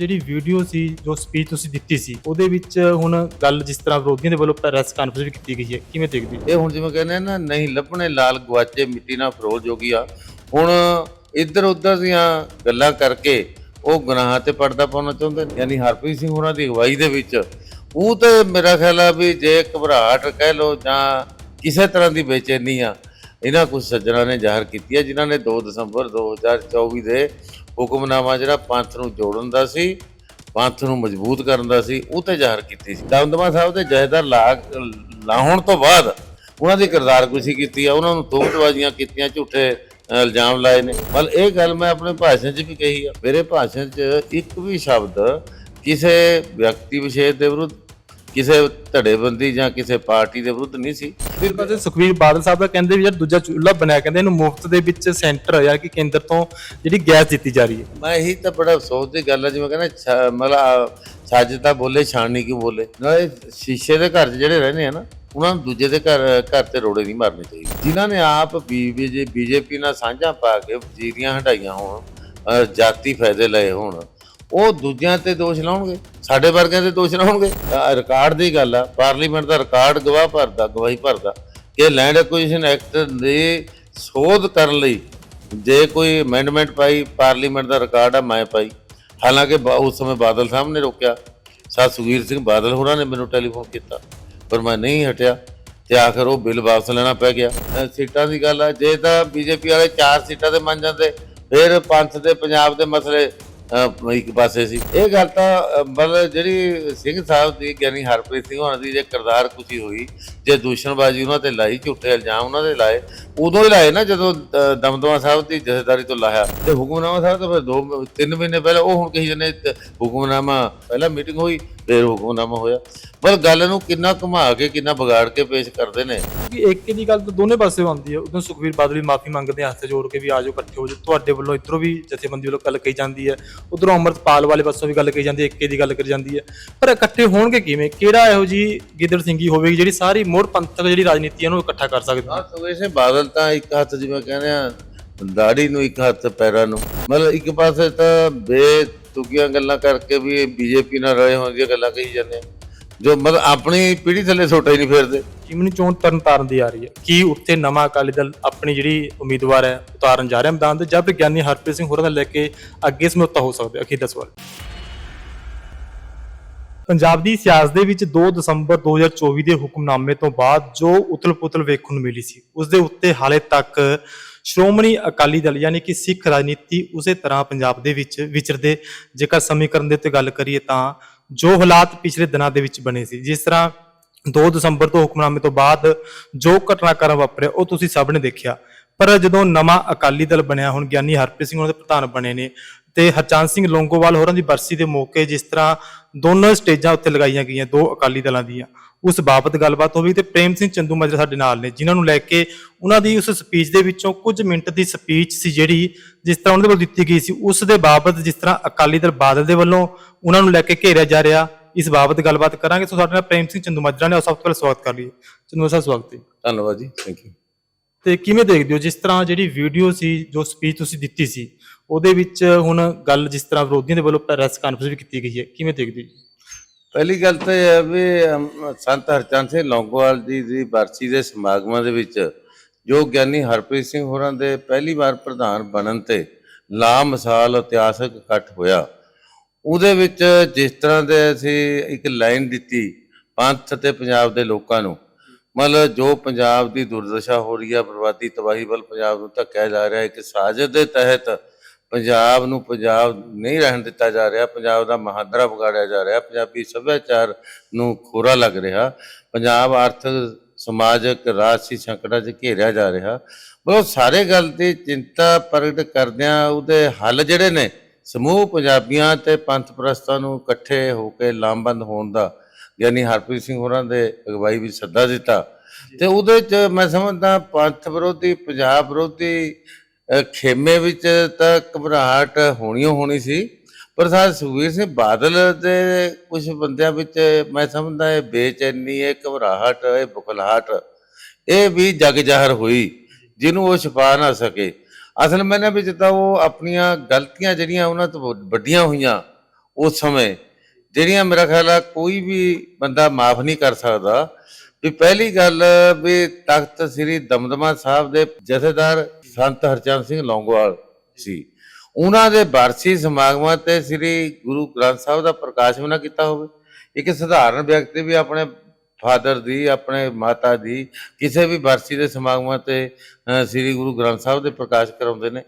ਜਿਹੜੀ ਵੀਡੀਓ ਸੀ, ਜੋ ਸਪੀਚ ਤੁਸੀਂ ਦਿੱਤੀ ਸੀ, ਉਹਦੇ ਵਿੱਚ ਹੁਣ ਗੱਲ ਜਿਸ ਤਰ੍ਹਾਂ ਵਿਰੋਧੀਆਂ ਦੇ ਵੱਲੋਂ ਪ੍ਰੈਸ ਕਾਨਫਰੰਸ ਕੀਤੀ ਗਈ ਹੈ, ਕਿਵੇਂ ਦੇਖਦੇ ਇਹ ਹੁਣ ਜਿਵੇਂ ਕਹਿੰਦੇ ਨਾ, ਨਹੀਂ ਲੱਭਣੇ ਲਾਲ ਗਵਾਚੇ ਮਿੱਟੀ ਨਾਲ ਫਰੋਜ਼ ਜੋਗੀ ਆ। ਹੁਣ ਇੱਧਰ ਉੱਧਰ ਦੀਆਂ ਗੱਲਾਂ ਕਰਕੇ ਉਹ ਗੁਨਾਹਾਂ ਤੇ ਪਰਦਾ ਪਾਉਣਾ ਚਾਹੁੰਦੇ ਨੇ। ਯਾਨੀ ਹਰਪ੍ਰੀਤ ਸਿੰਘ ਹੋਰਾਂ ਦੀ ਅਗਵਾਈ ਦੇ ਵਿੱਚ, ਉਹ ਤੇ ਮੇਰਾ ਖਿਆਲ ਆ ਵੀ ਜੇ ਘਬਰਾਹਟ ਕਹਿ ਲੋ ਜਾਂ ਕਿਸੇ ਤਰ੍ਹਾਂ ਦੀ ਬੇਚੈਨੀ ਆ ਇਹਨਾਂ ਕੁਝ ਸੱਜਣਾ ਨੇ ਜ਼ਾਹਰ ਕੀਤੀ ਹੈ, ਜਿਨ੍ਹਾਂ ਨੇ 2 ਦਸੰਬਰ 2024 ਦੇ ਹੁਕਮਨਾਮਾ ਜਿਹੜਾ ਪੰਥ ਨੂੰ ਜੋੜਨ ਦਾ ਸੀ, ਪੰਥ ਨੂੰ ਮਜ਼ਬੂਤ ਕਰਨ ਦਾ ਸੀ, ਉਹ ਤੇ ਜ਼ਾਹਰ ਕੀਤੀ ਸੀ। ਦਮਦਮਾ ਸਾਹਿਬ ਦੇ ਜਹੇਦਾਰ ਲਾ ਲਾਹੁਣ ਤੋਂ ਬਾਅਦ ਉਹਨਾਂ ਦੀ ਕਿਰਦਾਰਕੁਸ਼ੀ ਕੀਤੀ ਆ, ਉਹਨਾਂ ਨੂੰ ਤੋਹਮਤਬਾਜ਼ੀਆਂ ਕੀਤੀਆਂ, ਝੂਠੇ ਇਲਜ਼ਾਮ ਲਾਏ ਨੇ। ਬਲ ਇਹ ਗੱਲ ਮੈਂ ਆਪਣੇ ਭਾਸ਼ਣ 'ਚ ਵੀ ਕਹੀ ਆ, ਮੇਰੇ ਭਾਸ਼ਣ 'ਚ ਇੱਕ ਵੀ ਸ਼ਬਦ ਕਿਸੇ ਵਿਅਕਤੀ ਵਿਸ਼ੇਸ਼ ਦੇ ਵਿਰੁੱਧ ਕਿਸੇ ਧੜੇਬੰਦੀ ਜਾਂ ਕਿਸੇ ਪਾਰਟੀ ਦੇ ਵਿਰੁੱਧ ਨਹੀਂ ਸੀ। ਫਿਰ ਪਾਸੇ ਸੁਖਵੀਰ ਬਾਦਲ ਸਾਹਿਬ ਦਾ ਕਹਿੰਦੇ ਵੀ ਜਿਹੜਾ ਦੂਜਾ ਚੁੱਲ੍ਹਾ ਬਣਿਆ ਕਹਿੰਦੇ ਇਹਨੂੰ ਮੁਫਤ ਦੇ ਵਿੱਚ ਸੈਂਟਰ ਜਾਂ ਕਿ ਕੇਂਦਰ ਤੋਂ ਜਿਹੜੀ ਗੈਸ ਦਿੱਤੀ ਜਾ ਰਹੀ ਹੈ। ਮੈਂ ਇਹੀ ਤਾਂ ਬੜਾ ਅਫਸੋਸ ਦੀ ਗੱਲ ਹੈ ਜਿਵੇਂ ਕਹਿੰਦਾ ਮਤਲਬ ਸੱਜ ਤਾਂ ਬੋਲੇ ਛਾਣਨੀ ਕਿਉਂ ਬੋਲੇ। ਨਾਲੇ ਸ਼ੀਸ਼ੇ ਦੇ ਘਰ 'ਚ ਜਿਹੜੇ ਰਹਿੰਦੇ ਆ ਨਾ ਉਹਨਾਂ ਨੂੰ ਦੂਜੇ ਦੇ ਘਰ ਘਰ ਤੇ ਰੋੜੇ ਨਹੀਂ ਮਾਰਨੇ ਚਾਹੀਦੇ। ਜਿਨ੍ਹਾਂ ਨੇ ਆਪ ਬੀਜੇ ਬੀਜੇਪੀ ਨਾਲ ਸਾਂਝਾ ਪਾ ਕੇ ਵਜ਼ੀਰੀਆਂ ਹਟਾਈਆਂ ਹੋਣ ਜਾਤੀ ਫਾਇਦੇ ਲਏ ਹੋਣ ਉਹ ਦੂਜਿਆਂ ਤੇ ਦੋਸ਼ ਲਾਉਣਗੇ। ਸਾਡੇ ਵਰਗਿਆਂ ਤੇ ਦੋਸ਼ ਨਾ ਹੋਣਗੇ। ਰਿਕਾਰਡ ਦੀ ਗੱਲ ਆ ਪਾਰਲੀਮੈਂਟ ਦਾ ਰਿਕਾਰਡ ਗਵਾਹ ਭਰਦਾ, ਗਵਾਹੀ ਭਰਦਾ। ਕਿ ਲੈਂਡ ਐਕੁਜੀਸ਼ਨ ਐਕਟ ਦੇ ਸੋਧ ਕਰਨ ਲਈ ਜੇ ਕੋਈ ਅਮੈਂਡਮੈਂਟ ਪਾਈ ਪਾਰਲੀਮੈਂਟ ਦਾ ਰਿਕਾਰਡ ਆ, ਮੈਂ ਪਾਈ। ਹਾਲਾਂਕਿ ਬਾ- ਉਸ ਸਮੇਂ ਬਾਦਲ ਸਾਹਿਬ ਨੇ ਰੋਕਿਆ। ਸਾਧ ਸੁਖਬੀਰ ਸਿੰਘ ਬਾਦਲ ਹੋਰਾਂ ਨੇ ਮੈਨੂੰ ਟੈਲੀਫੋਨ ਕੀਤਾ, ਪਰ ਮੈਂ ਨਹੀਂ ਹਟਿਆ ਤੇ ਆਖਰ ਉਹ ਬਿੱਲ ਵਾਪਸ ਲੈਣਾ ਪੈ ਗਿਆ। ਸੀਟਾਂ ਦੀ ਗੱਲ ਆ, ਜੇ ਤਾਂ ਬੀਜੇਪੀ ਵਾਲੇ ਚਾਰ ਸੀਟਾਂ ਤੇ ਮੰਨ ਜਾਂਦੇ, ਫਿਰ ਪੰਥ ਦੇ, ਪੰਜਾਬ ਦੇ ਮਸਲੇ ਇੱਕ ਪਾਸੇ ਸੀ। ਇਹ ਗੱਲ ਤਾਂ ਮਤਲਬ ਜਿਹੜੀ ਸਿੰਘ ਸਾਹਿਬ ਦੀ ਗਿਆਨੀ ਹਰਪ੍ਰੀਤ ਸਿੰਘ ਹੋਣਾ ਦੀ ਜੇ ਕਰਦਾਰ ਕੁਸ਼ੀ ਹੋਈ, ਜੇ ਦੂਸ਼ਣਬਾਜ਼ੀ ਉਹਨਾਂ ਤੇ ਲਾਈ, ਝੂਠੇ ਇਲਜ਼ਾਮ ਉਹਨਾਂ ਦੇ ਲਾਏ, ਉਦੋਂ ਹੀ ਲਾਏ ਨਾ ਜਦੋਂ ਦਮਦਮਾ ਸਾਹਿਬ ਦੀ ਜਥੇਦਾਰੀ ਤੋਂ ਲਾਇਆ। ਤੇ ਹੁਕਮਨਾਮਾ ਸਾਹਿਬ ਤਾਂ ਫਿਰ ਦੋ, ਤਿੰਨ ਮਹੀਨੇ ਪਹਿਲਾਂ ਉਹ ਹੁਣ ਕਹੀ ਜਨੇ ਹੁਕਮਨਾਮਾ ਪਹਿਲਾਂ ਮੀਟਿੰਗ ਹੋਈ ਫਿਰ ਹੁਕਮਨਾਮਾ ਹੋਇਆ। ਪਰ ਗੱਲ ਨੂੰ ਕਿੰਨਾ ਘੁਮਾ ਕੇ ਕਿੰਨਾ ਵਿਗਾੜ ਕੇ ਪੇਸ਼ ਕਰਦੇ ਨੇ? ਕਿ ਏਕੇ ਦੀ ਗੱਲ ਤਾਂ ਦੋਨੇ ਪਾਸੇ ਆਉਂਦੀ ਹੈ। ਉਦੋਂ ਸੁਖਵੀਰ ਬਾਦਲ ਵੀ ਮਾਫੀ ਮੰਗਦੇ ਹੱਥ ਜੋੜ ਕੇ ਵੀ ਆਜੋ ਇਕੱਠੇ ਹੋ ਜਾਓ। ਤੁਹਾਡੇ ਵੱਲੋਂ ਇਧਰੋਂ ਵੀ ਜਥੇਬੰਦੀ ਵੱਲੋਂ ਗੱਲ ਕਹੀ ਜਾਂਦੀ ਹੈ। ਉਧਰੋਂ ਅੰਮ੍ਰਿਤਪਾਲ ਵਾਲੇ ਪਾਸੋਂ ਵੀ ਗੱਲ ਕਹੀ ਜਾਂਦੀ ਹੈ ਏਕੇ ਦੀ ਗੱਲ ਕਰੀ ਜਾਂਦੀ ਹੈ। ਪਰ ਇਕੱਠੇ ਹੋਣਗੇ ਕਿਵੇਂ? ਕਿਹੜਾ ਇਹੋ ਜੀ ਗਿੱਦੜ ਸਿੰਘੀ ਹੋਵੇਗੀ ਜਿਹੜੀ ਸਾਰੀ ਮੋੜ ਪੰਥਕ ਜਿਹੜੀ ਰਾਜਨੀਤੀ ਉਹਨੂੰ ਇਕੱਠਾ ਕਰ ਸਕਦੀ ਹੈ? ਹਾਂ ਸੁਵੇਸ਼ ਬਾਦਲ ਤਾਂ ਇੱਕ ਹੱਥ ਜਿਵੇਂ ਕਹਿੰਦੇ ਆ ਦਾੜੀ ਨੂੰ ਇੱਕ ਹੱਥ ਪੈਰਾਂ ਨੂੰ। ਮਤਲਬ ਇੱਕ ਪਾਸੇ ਤਾਂ ਬੇਤੁਕੀਆਂ ਗੱਲਾਂ ਕਰਕੇ ਵੀ ਬੀਜੇਪੀ ਨਾਲ ਰਲੇ ਹੋਣ ਦੀਆਂ ਗੱਲਾਂ ਕਹੀ ਜਾਂਦੇ ਆ। ਜੋ ਮਤਲਬ ਆਪਣੀ ਪੀੜ੍ਹੀ ਥੱਲੇ ਸੋਟਾ ਹੀ ਨਹੀਂ ਫੇਰਦੇ। ਜਿਮਨੀ ਚੋਣ ਤਰਨ ਦੀ ਆ ਰਹੀ ਹੈ। ਕੀ ਉੱਥੇ ਨਵਾਂ ਅਕਾਲੀ ਦਲ ਆਪਣੀ ਜਿਹੜੀ ਉਮੀਦਵਾਰ ਹੈ, ਉਤਾਰਨ ਜਾ ਰਿਹਾ ਮੈਦਾਨ ਤੇ, ਜਾਂ ਵਿਗਿਆਨੀ ਹਰਪ੍ਰੀਤ ਸਿੰਘ ਹੋਰਾਂ ਦਾ ਲੈ ਕੇ ਅੱਗੇ ਸਮਝੌਤਾ ਹੋ ਸਕਦਾ ਹੈ? ਅਖੀਰ ਸਵਾਲ। ਪੰਜਾਬ ਦੀ ਸਿਆਸਤ ਦੇ ਵਿੱਚ 2 ਦਸੰਬਰ 2024 ਦੇ ਹੁਕਮਨਾਮੇ ਤੋਂ ਬਾਅਦ ਜੋ ਉਤਲ-ਪੁਤਲ ਵੇਖਣ ਨੂੰ ਮਿਲੀ ਸੀ, ਉਸ ਦੇ ਉੱਤੇ ਹਾਲੇ ਤੱਕ ਸ਼੍ਰੋਮਣੀ ਅਕਾਲੀ ਦਲ ਯਾਨੀ ਕਿ ਸਿੱਖ ਰਾਜਨੀਤੀ ਉਸੇ ਤਰ੍ਹਾਂ ਪੰਜਾਬ ਦੇ ਵਿੱਚ ਵਿਚਰਦੇ। ਜੇਕਰ ਸਮੀਕਰਨ ਦੇ ਉੱਤੇ ਗੱਲ ਕਰੀਏ ਤਾਂ ਜੋ ਹਾਲਾਤ ਪਿਛਲੇ ਦਿਨਾਂ ਦੇ ਵਿੱਚ ਬਣੇ ਸੀ, ਜਿਸ ਤਰ੍ਹਾਂ 2 ਦਸੰਬਰ ਤੋਂ ਹੁਕਮਨਾਮੇ ਤੋਂ ਬਾਅਦ ਜੋ ਘਟਨਾਕ੍ਰਮ ਵਾਪਰਿਆ, ਉਹ ਤੁਸੀਂ ਸਭ ਨੇ ਦੇਖਿਆ। ਪਰ ਜਦੋਂ ਨਵਾਂ ਅਕਾਲੀ ਦਲ ਬਣਿਆ ਹੁਣ ਗਿਆਨੀ ਹਰਪ੍ਰੀਤ ਸਿੰਘ ਉਹਨਾਂ ਦੇ ਪ੍ਰਧਾਨ ਬਣੇ ਨੇ ਤੇ ਹਰਚੰਦ ਸਿੰਘ ਲੋਂਗੋਵਾਲ ਹੋਰਾਂ ਦੀ ਬਰਸੀ ਦੇ ਮੌਕੇ ਜਿਸ ਤਰ੍ਹਾਂ ਦੋਨੋਂ ਸਟੇਜਾਂ ਉੱਤੇ ਲਗਾਈਆਂ ਗਈਆਂ ਦੋ ਅਕਾਲੀ ਦਲਾਂ ਦੀਆਂ ਉਸ ਬਾਬਤ ਗੱਲਬਾਤ ਹੋਈ ਤੇ ਪ੍ਰੇਮ ਸਿੰਘ ਚੰਦੂ ਮਾਜਰਾ ਸਾਡੇ ਨਾਲ ਨੇ ਜਿਨ੍ਹਾਂ ਨੂੰ ਲੈ ਕੇ ਉਹਨਾਂ ਦੀ ਉਸ ਸਪੀਚ ਦੇ ਵਿੱਚੋਂ ਕੁਝ ਮਿੰਟ ਦੀ ਸਪੀਚ ਸੀ ਜਿਹੜੀ ਜਿਸ ਤਰ੍ਹਾਂ ਉਹਨਾਂ ਦੇ ਵੱਲੋਂ ਦਿੱਤੀ ਗਈ ਸੀ ਉਸ ਦੇ ਬਾਬਤ ਜਿਸ ਤਰ੍ਹਾਂ ਅਕਾਲੀ ਦਲ ਬਾਦਲ ਦੇ ਵੱਲੋਂ ਉਹਨਾਂ ਨੂੰ ਲੈ ਕੇ ਘੇਰਿਆ ਜਾ ਰਿਹਾ ਇਸ ਬਾਬਤ ਗੱਲਬਾਤ ਕਰਾਂਗੇ। ਸੋ ਸਾਡੇ ਨਾਲ ਪ੍ਰੇਮ ਸਿੰਘ ਚੰਦੂ ਮਾਜਰਾ ਨੇ ਉਹ ਸਭ ਤੋਂ ਪਹਿਲਾਂ ਸਵਾਗਤ ਕਰ ਲਈਏ। ਚੰਦੂ ਸਾਹਿਬ ਸਵਾਗਤ ਹੈ। ਧੰਨਵਾਦ ਜੀ ਥੈਂਕ ਯੂ ਤੇ ਕਿਵੇਂ ਦੇਖਦੇ ਹੋ ਜਿਸ ਤਰ੍ਹਾਂ ਜਿਹੜੀ ਵੀਡੀਓ ਸੀ ਜੋ ਸਪੀਚ ਤੁਸੀਂ ਦਿੱਤੀ ਸੀ ਉਹਦੇ ਵਿੱਚ ਹੁਣ ਗੱਲ ਜਿਸ ਤਰ੍ਹਾਂ ਵਿਰੋਧੀਆਂ ਦੇ ਵੱਲੋਂ ਪ੍ਰੈਸ ਕਾਨਫਰੰਸ ਵੀ ਕੀਤੀ ਗਈ ਹੈ ਕਿਵੇਂ ਦੇਖਦੇ ਹੋ ਜੀ? ਪਹਿਲੀ ਗੱਲ ਤਾਂ ਇਹ ਹੈ ਵੀ ਸੰਤ ਹਰਚੰਦ ਸਿੰਘ ਲੌਂਗੋਵਾਲ ਜੀ ਦੀ ਬਰਸੀ ਦੇ ਸਮਾਗਮਾਂ ਦੇ ਵਿੱਚ ਜੋ ਗਿਆਨੀ ਹਰਪ੍ਰੀਤ ਸਿੰਘ ਹੋਰਾਂ ਦੇ ਪਹਿਲੀ ਵਾਰ ਪ੍ਰਧਾਨ ਬਣਨ ਤੇ ਲਾ ਮਿਸਾਲ ਇਤਿਹਾਸਕ ਇਕੱਠ ਹੋਇਆ, ਉਹਦੇ ਵਿੱਚ ਜਿਸ ਤਰ੍ਹਾਂ ਦੇ ਅਸੀਂ ਇੱਕ ਲਾਈਨ ਦਿੱਤੀ ਪੰਥ ਤੇ ਪੰਜਾਬ ਦੇ ਲੋਕਾਂ ਨੂੰ, ਮਤਲਬ ਜੋ ਪੰਜਾਬ ਦੀ ਦੁਰਦਸ਼ਾ ਹੋ ਰਹੀ ਹੈ ਬਰਬਾਦੀ ਤਬਾਹੀ ਵੱਲ ਪੰਜਾਬ ਨੂੰ ਧੱਕਿਆ ਜਾ ਰਿਹਾ ਹੈ ਇੱਕ ਸਾਜ਼ਿਸ਼ ਦੇ ਤਹਿਤ ਪੰਜਾਬ ਨੂੰ ਪੰਜਾਬ ਨਹੀਂ ਰਹਿਣ ਦਿੱਤਾ ਜਾ ਰਿਹਾ ਪੰਜਾਬ ਦਾ ਮਹਾਦਰਾ ਵਿਗਾੜਿਆ ਜਾ ਰਿਹਾ ਪੰਜਾਬੀ ਸੱਭਿਆਚਾਰ ਨੂੰ ਖੋਰਾ ਲੱਗ ਰਿਹਾ ਪੰਜਾਬ ਆਰਥਿਕ ਸਮਾਜਿਕ ਰਾਜਸੀ ਸੰਕਟਾਂ 'ਚ ਘੇਰਿਆ ਜਾ ਰਿਹਾ। ਮਤਲਬ ਸਾਰੇ ਗੱਲ ਦੀ ਚਿੰਤਾ ਪ੍ਰਗਟ ਕਰਦਿਆਂ ਉਹਦੇ ਹੱਲ ਜਿਹੜੇ ਨੇ ਸਮੂਹ ਪੰਜਾਬੀਆਂ ਤੇ ਪੰਥ ਪ੍ਰਸਤਾਂ ਨੂੰ ਇਕੱਠੇ ਹੋ ਕੇ ਲਾਮਬੰਦ ਹੋਣ ਦਾ ਯਾਨੀ ਹਰਪ੍ਰੀਤ ਸਿੰਘ ਹੋਰਾਂ ਦੇ ਅਗਵਾਈ ਵਿੱਚ ਸੱਦਾ ਦਿੱਤਾ। ਤੇ ਉਹਦੇ ਚ ਮੈਂ ਸਮਝਦਾ ਪੰਥ ਵਿਰੋਧੀ ਪੰਜਾਬ ਵਿਰੋਧੀ ਖੇਮੇ ਵਿੱਚ ਤਾਂ ਘਬਰਾਹਟ ਹੋਣੀ ਓ ਹੋਣੀ ਸੀ, ਪਰ ਸਾਡ ਸੁਖਬੀਰ ਸਿੰਘ ਬਾਦਲ ਦੇ ਕੁਝ ਬੰਦਿਆਂ ਵਿੱਚ ਮੈਂ ਸਮਝਦਾ ਇਹ ਬੇਚੈਨੀ, ਇਹ ਘਬਰਾਹਟ, ਇਹ ਬੁਖਲਾਹਟ, ਇਹ ਵੀ ਜਗ ਜ਼ਾਹਰ ਹੋਈ, ਜਿਹਨੂੰ ਉਹ ਛਪਾ ਨਾ ਸਕੇ। ਅਸਲ ਮੈਨੇ ਵਿੱਚ ਤਾਂ ਉਹ ਆਪਣੀਆਂ ਗਲਤੀਆਂ ਜਿਹੜੀਆਂ ਉਹਨਾਂ ਤੋਂ ਵੱਡੀਆਂ ਹੋਈਆਂ ਉਸ ਸਮੇਂ, ਜਿਹੜੀਆਂ ਮੇਰਾ ਖਿਆਲ ਆ ਕੋਈ ਵੀ ਬੰਦਾ ਮਾਫ ਨਹੀਂ ਕਰ ਸਕਦਾ। ਵੀ ਪਹਿਲੀ ਗੱਲ ਵੀ ਤਖਤ ਸ੍ਰੀ ਦਮਦਮਾ ਸਾਹਿਬ ਦੇ ਜਥੇਦਾਰ ਸੰਤ ਹਰਚੰਦ ਸਿੰਘ ਲੌਂਗੋਵਾਲ ਸੀ। ਉਹਨਾਂ ਦੇ ਬਾਰਸੀ ਸਮਾਗਮਾਂ ਤੇ ਸ੍ਰੀ ਗੁਰੂ ਗ੍ਰੰਥ ਸਾਹਿਬ ਦਾ ਪ੍ਰਕਾਸ਼ ਨਾ ਕੀਤਾ ਹੋਵੇ। ਇੱਕ ਸਧਾਰਨ ਵਿਅਕਤੀ ਵੀ ਆਪਣੇ ਫਾਦਰ ਦੀ, ਆਪਣੇ ਮਾਤਾ ਦੀ, ਕਿਸੇ ਵੀ ਬਰਸੀ ਦੇ ਸਮਾਗਮਾਂ ਤੇ ਸ੍ਰੀ ਗੁਰੂ ਗ੍ਰੰਥ ਸਾਹਿਬ ਦੇ ਪ੍ਰਕਾਸ਼ ਕਰਾਉਂਦੇ ਨੇ।